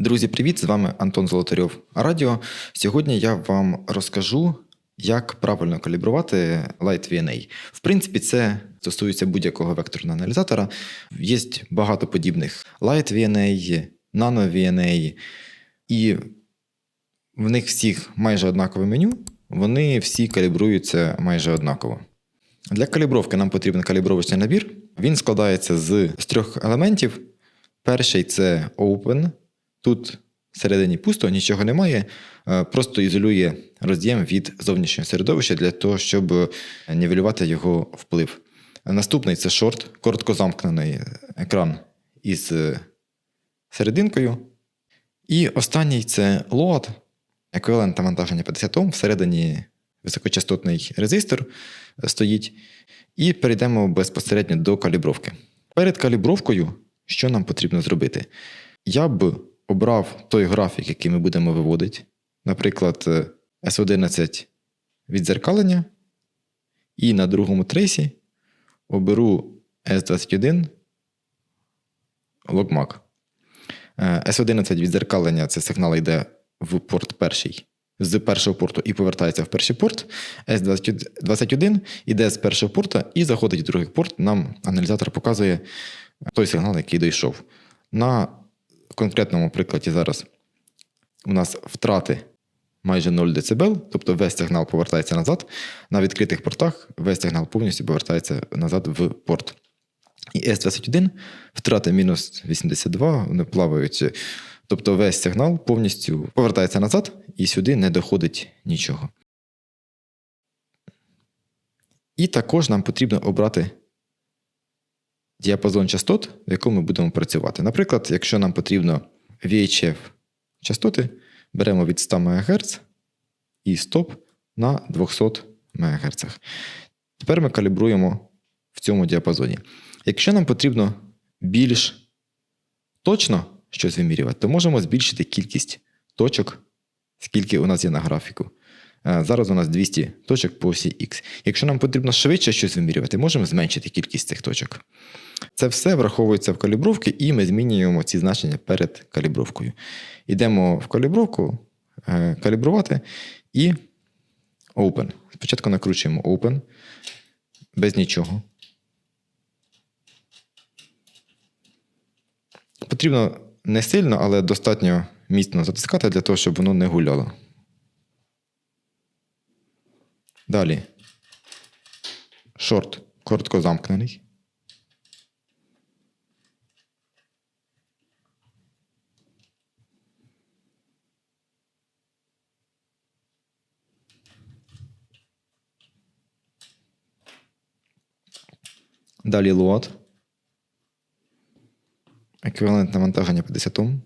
Друзі, привіт! З вами Антон Золотарьов Радіо. Сьогодні я вам розкажу, як правильно калібрувати Light VNA. В принципі, це стосується будь-якого векторного аналізатора. Є багато подібних Light VNA, Nano VNA, і в них всіх майже однакове меню. Вони всі калібруються майже однаково. Для калібровки нам потрібен калібровочний набір. Він складається з, трьох елементів. Перший це Open. Тут всередині пусто, нічого немає, е, просто ізолює роз'єм від зовнішнього середовища для того, щоб нівелювати його вплив. Наступний це шорт, коротко замкнений екран із серединкою. І останній це load, еквівалент навантаження 50 Ом, всередині високочастотний резистор стоїть. І перейдемо безпосередньо до калібровки. Перед калібровкою, що нам потрібно зробити? Я б обрав той графік, який ми будемо виводити, наприклад, S11 відзеркалення, і на другому трейсі оберу S21 логмак. S11 відзеркалення це сигнал йде в порт перший. З першого порту і повертається в перший порт. S21 йде з першого порта і заходить в другий порт. Нам аналізатор показує той сигнал, який дійшов. На конкретному прикладі зараз у нас втрати майже 0 дБ, тобто весь сигнал повертається назад. На відкритих портах весь сигнал повністю повертається назад в порт. І S21 втрати мінус 82, вони плавають. Тобто весь сигнал повністю повертається назад і сюди не доходить нічого. І також нам потрібно обрати діапазон частот, в якому ми будемо працювати. Наприклад, якщо нам потрібно VHF частоти, беремо від 100 МГц і стоп на 200 МГц. Тепер ми калібруємо в цьому діапазоні. Якщо нам потрібно більш точно щось вимірювати, то можемо збільшити кількість точок, скільки у нас є на графіку. Зараз у нас 200 точок по осі X. Якщо нам потрібно швидше щось вимірювати, можемо зменшити кількість цих точок. Це все враховується в калібровці, і ми змінюємо ці значення перед калібровкою. Йдемо в калібровку, калібрувати і Open. Спочатку накручуємо Open без нічого. Потрібно не сильно, але достатньо міцно затискати для того, щоб воно не гуляло. Далі. Шорт коротко замкнений. Далі лот. Еквівалент навантаження 50 Ом.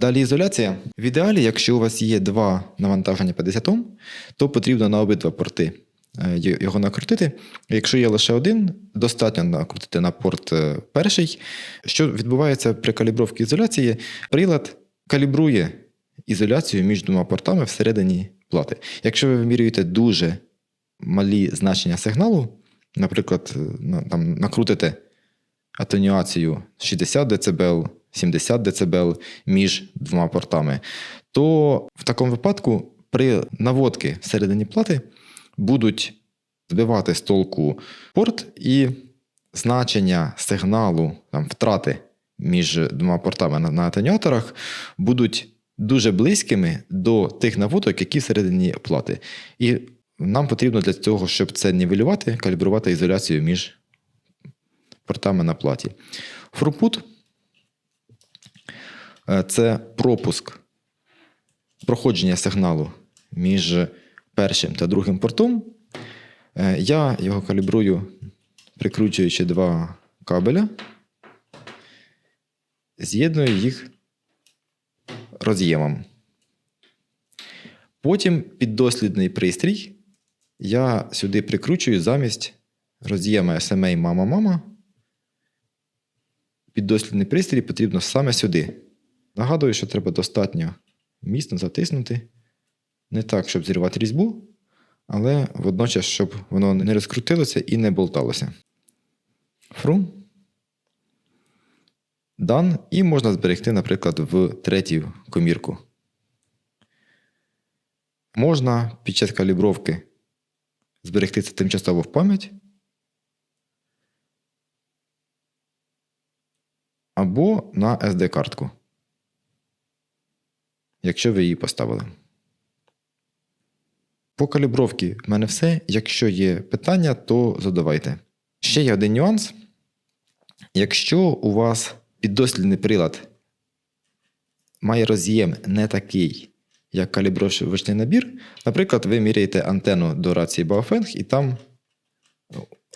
Далі ізоляція. В ідеалі, якщо у вас є два навантаження 50 Ом, то потрібно на обидва порти його накрутити. Якщо є лише один, достатньо накрутити на порт перший. Що відбувається при калібровці ізоляції, прилад калібрує ізоляцію між двома портами всередині плати. Якщо ви вимірюєте дуже малі значення сигналу, наприклад, там, накрутите атенюацію 60 дБ, 70 дБ між двома портами, то в такому випадку при наводці всередині плати будуть збивати з толку порт і значення сигналу там, втрати між двома портами на, на атенюаторах будуть дуже близькими до тих наводок, які всередині плати. І нам потрібно для цього, щоб це нівелювати, калібрувати ізоляцію між портами на платі. Фрупут це пропуск проходження сигналу між першим та другим портом. Я його калібрую, прикручуючи два кабеля, з'єдную їх роз'ємом. Потім піддослідний пристрій я сюди прикручую замість роз'єма SMA мама-мама. Піддослідний пристрій потрібно саме сюди. Нагадую, що треба достатньо міцно затиснути. Не так, щоб зірвати різьбу, але водночас, щоб воно не розкрутилося і не болталося. Фру. дан, і можна зберегти, наприклад, в третю комірку. Можна під час калібровки зберегти це тимчасово в пам'ять. Або на SD-картку, якщо ви її поставили. По калібровці в мене все. Якщо є питання, то задавайте. Ще є один нюанс. Якщо у вас піддослідний прилад має роз'єм не такий, як калібровочний набір, наприклад, ви міряєте антенну до рації Baofeng, і там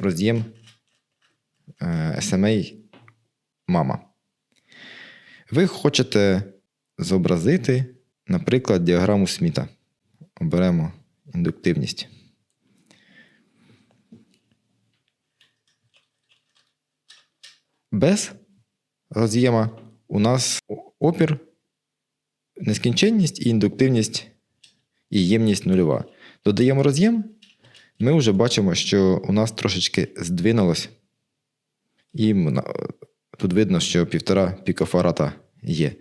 роз'єм е, SMA мама. Ви хочете зобразити, наприклад, діаграму Сміта. Оберемо індуктивність. Без роз'єма у нас опір, нескінченність і індуктивність і ємність нульова. Додаємо роз'єм, ми вже бачимо, що у нас трошечки здвинулось. І тут видно, що півтора пікофарата є.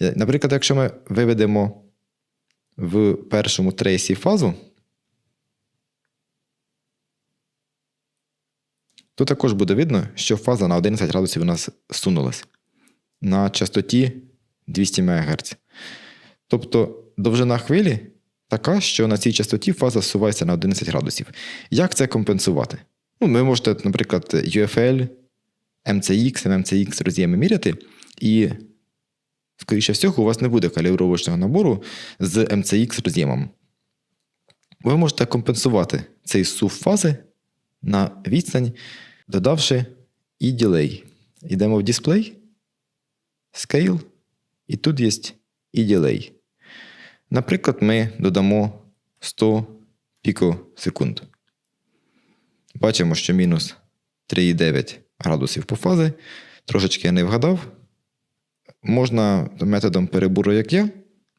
Е, Наприклад, якщо ми виведемо в першому трейсі фазу, то також буде видно, що фаза на 11 градусів у нас сунулась на частоті 200 МГц. Тобто довжина хвилі така, що на цій частоті фаза зсувається на 11 градусів. Як це компенсувати? Ну, ви можете, наприклад, UFL, MCX, MMCX роз'єми міряти, і, скоріше всього, у вас не буде калібровочного набору з MCX роз'ємом. Ви можете компенсувати цей сув фази на відстань, додавши і ділей. Йдемо в дисплей, Scale, і тут є і ділей. Наприклад, ми додамо 100 пікосекунд. Бачимо, що мінус 3,9 градусів по фазі. Трошечки я не вгадав. Можна методом перебору, як я,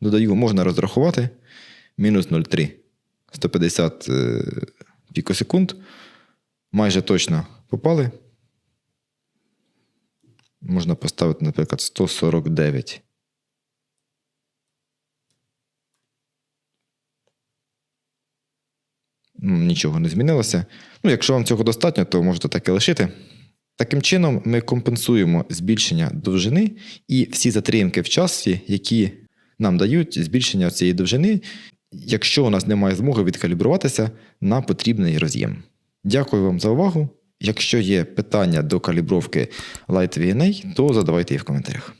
додаю, можна розрахувати мінус 0,3. 150 е, пікосекунд. Майже точно попали. Можна поставити, наприклад, 149. Нічого не змінилося. Ну, якщо вам цього достатньо, то можете так і лишити. Таким чином, ми компенсуємо збільшення довжини і всі затримки в часі, які нам дають збільшення цієї довжини, якщо у нас немає змоги відкалібруватися на потрібний роз'єм. Дякую вам за увагу. Якщо є питання до калібровки Light VNA, то задавайте їх в коментарях.